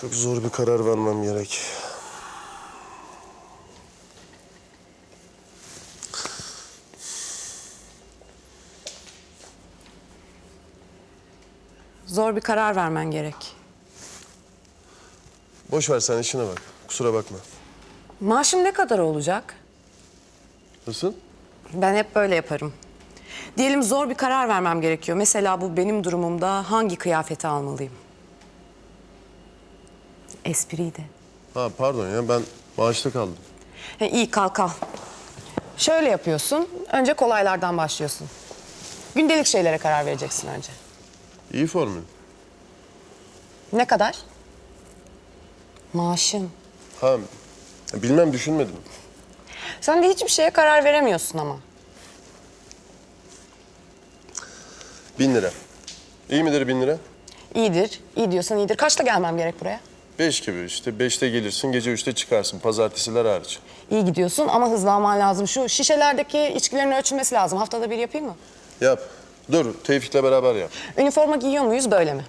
Çok zor bir karar vermem gerek. Zor bir karar vermen gerek. Boş ver sen işine bak. Kusura bakma. Maaşım ne kadar olacak? Nasıl? Ben hep böyle yaparım. Diyelim zor bir karar vermem gerekiyor. Mesela bu benim durumumda hangi kıyafeti almalıyım? Espriydi. Ha pardon ya ben maaşta kaldım. He, iyi kalk al. Şöyle yapıyorsun. Önce kolaylardan başlıyorsun. Gündelik şeylere karar vereceksin önce. İyi formül. Ne kadar? Maaşım. Ha bilmem düşünmedim. Sen de hiçbir şeye karar veremiyorsun ama. Bin lira. İyi midir bin lira? İyidir. iyi diyorsan iyidir. Kaçta gelmem gerek buraya? Beş gibi işte. Beşte gelirsin, gece üçte çıkarsın. Pazartesiler hariç. İyi gidiyorsun ama hızlanman lazım. Şu şişelerdeki içkilerin ölçülmesi lazım. Haftada bir yapayım mı? Yap. Dur, Tevfik'le beraber yap. Üniforma giyiyor muyuz böyle mi?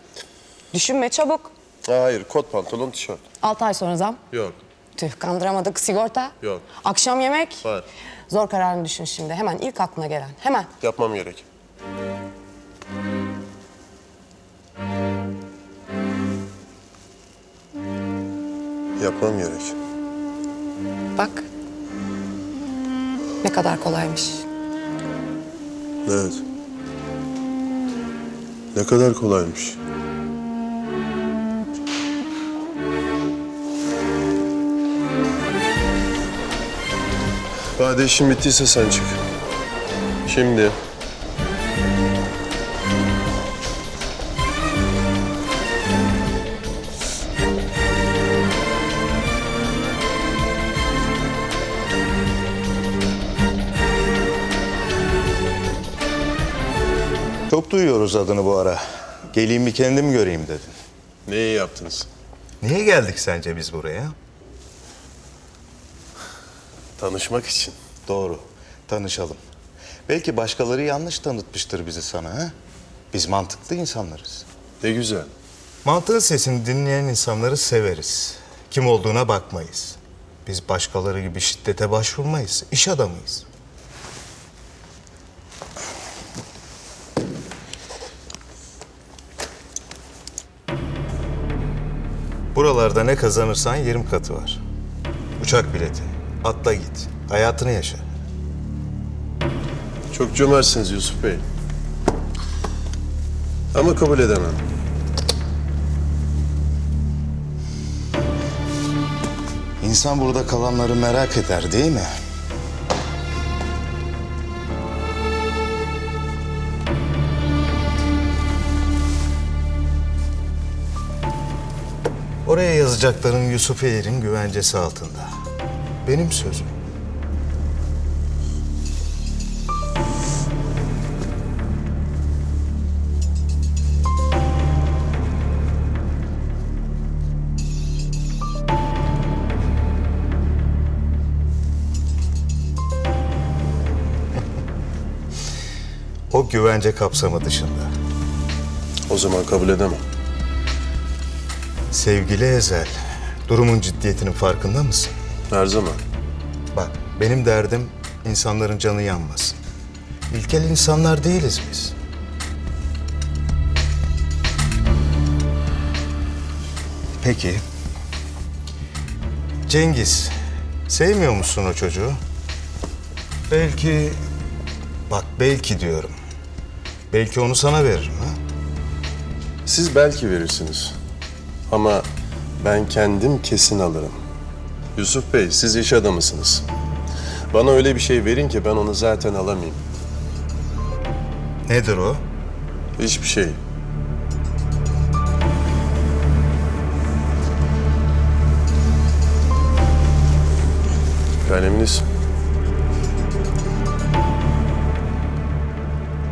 Düşünme çabuk. Ha, hayır, kot pantolon, tişört. 6 ay sonra zam. Yok. Tüh kandıramadık. Sigorta. Yok. Akşam yemek. Var. Zor kararını düşün şimdi. Hemen ilk aklına gelen. Hemen. Yapmam gerek. Yapmam gerek. Bak. Ne kadar kolaymış. Evet. Ne kadar kolaymış. Bade işin bittiyse sen çık. Şimdi. Duyuyoruz adını bu ara. Geleyim bir kendim göreyim dedin. Ne iyi yaptınız. Niye geldik sence biz buraya? Tanışmak için. Doğru, tanışalım. Belki başkaları yanlış tanıtmıştır bizi sana ha? Biz mantıklı insanlarız. Ne güzel. Mantığın sesini dinleyen insanları severiz. Kim olduğuna bakmayız. Biz başkaları gibi şiddete başvurmayız. İş adamıyız. Buralarda ne kazanırsan 20 katı var. Uçak bileti. Atla git. Hayatını yaşa. Çok cömertsiniz Yusuf Bey. Ama kabul edemem. İnsan burada kalanları merak eder değil mi? Oraya yazacakların Yusuf Eğir'in güvencesi altında. Benim sözüm. O güvence kapsamı dışında. O zaman kabul edemem. Sevgili Ezel, durumun ciddiyetinin farkında mısın? Her zaman. Bak, benim derdim insanların canı yanmasın. İlkel insanlar değiliz biz. Peki. Cengiz, sevmiyor musun o çocuğu? Belki, bak belki diyorum. Belki onu sana veririm ha? Siz belki verirsiniz. Ama ben kendim kesin alırım. Yusuf Bey, siz iş adamısınız. Bana öyle bir şey verin ki ben onu zaten alamayayım. Nedir o? Hiçbir şey. Kaleminiz.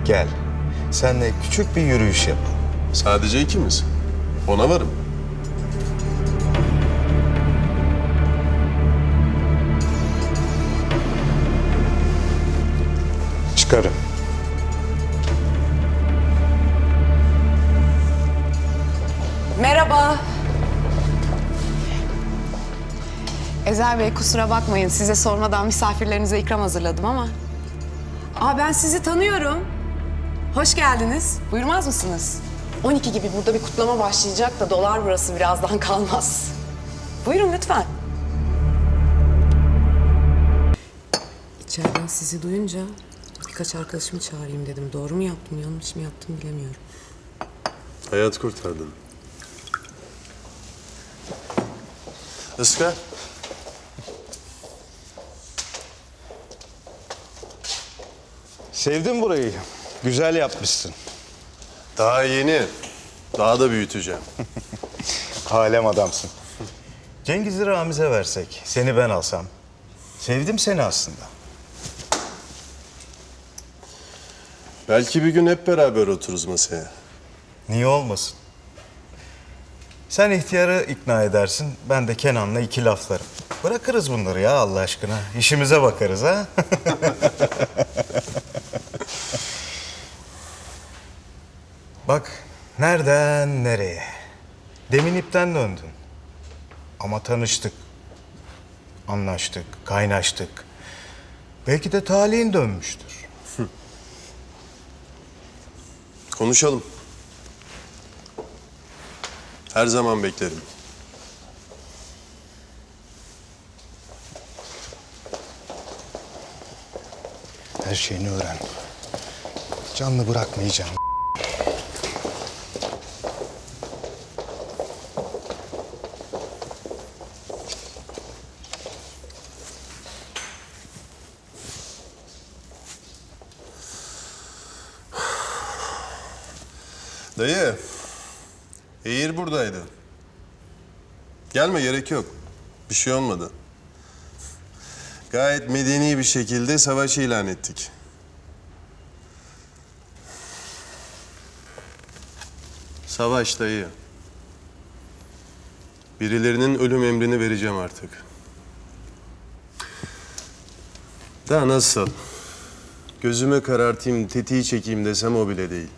Gel. Seninle küçük bir yürüyüş yapalım. Sadece ikimiz. Ona varım. Çıkarın. Merhaba. Ezel Bey kusura bakmayın size sormadan misafirlerinize ikram hazırladım ama. Aa ben sizi tanıyorum. Hoş geldiniz. Buyurmaz mısınız? 12 gibi burada bir kutlama başlayacak da dolar burası birazdan kalmaz. Buyurun lütfen. İçeriden sizi duyunca birkaç arkadaşımı çağırayım dedim. Doğru mu yaptım, yanlış mı yaptım bilemiyorum. Hayat kurtardın. Iska. Sevdim burayı. Güzel yapmışsın. Daha yeni. Daha da büyüteceğim. Alem adamsın. Cengiz'i Ramiz'e versek, seni ben alsam. Sevdim seni aslında. Belki bir gün hep beraber otururuz masaya. Niye olmasın? Sen ihtiyarı ikna edersin, ben de Kenan'la iki laflarım. Bırakırız bunları ya Allah aşkına. İşimize bakarız ha. Bak, nereden nereye? Demin ipten döndün. Ama tanıştık. Anlaştık, kaynaştık. Belki de talihin dönmüştür. Konuşalım. Her zaman beklerim. Her şeyini öğren. Canlı bırakmayacağım. Dayı, Eğir buradaydı. Gelme gerek yok. Bir şey olmadı. Gayet medeni bir şekilde savaş ilan ettik. Savaş dayı. Birilerinin ölüm emrini vereceğim artık. Daha nasıl? Gözüme karartayım, tetiği çekeyim desem o bile değil.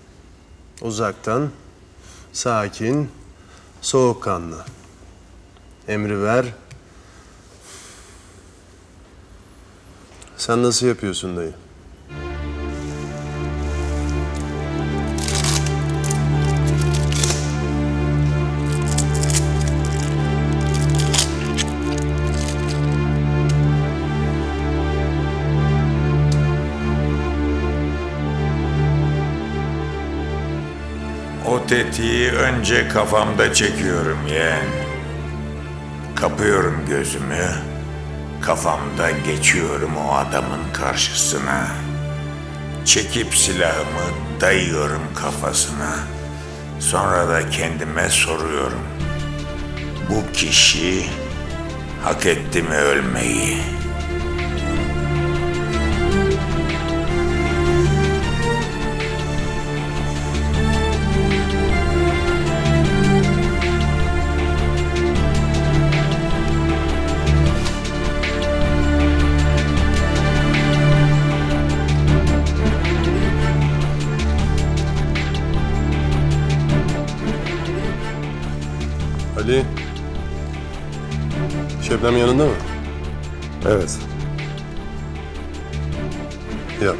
Uzaktan, sakin, soğukkanlı. Emri ver. Sen nasıl yapıyorsun dayı? Tetiği önce kafamda çekiyorum yeğen. Kapıyorum gözümü. Kafamda geçiyorum o adamın karşısına. Çekip silahımı dayıyorum kafasına. Sonra da kendime soruyorum. Bu kişi hak etti mi ölmeyi? Ali. Şebnem yanında mı? Evet. Yok.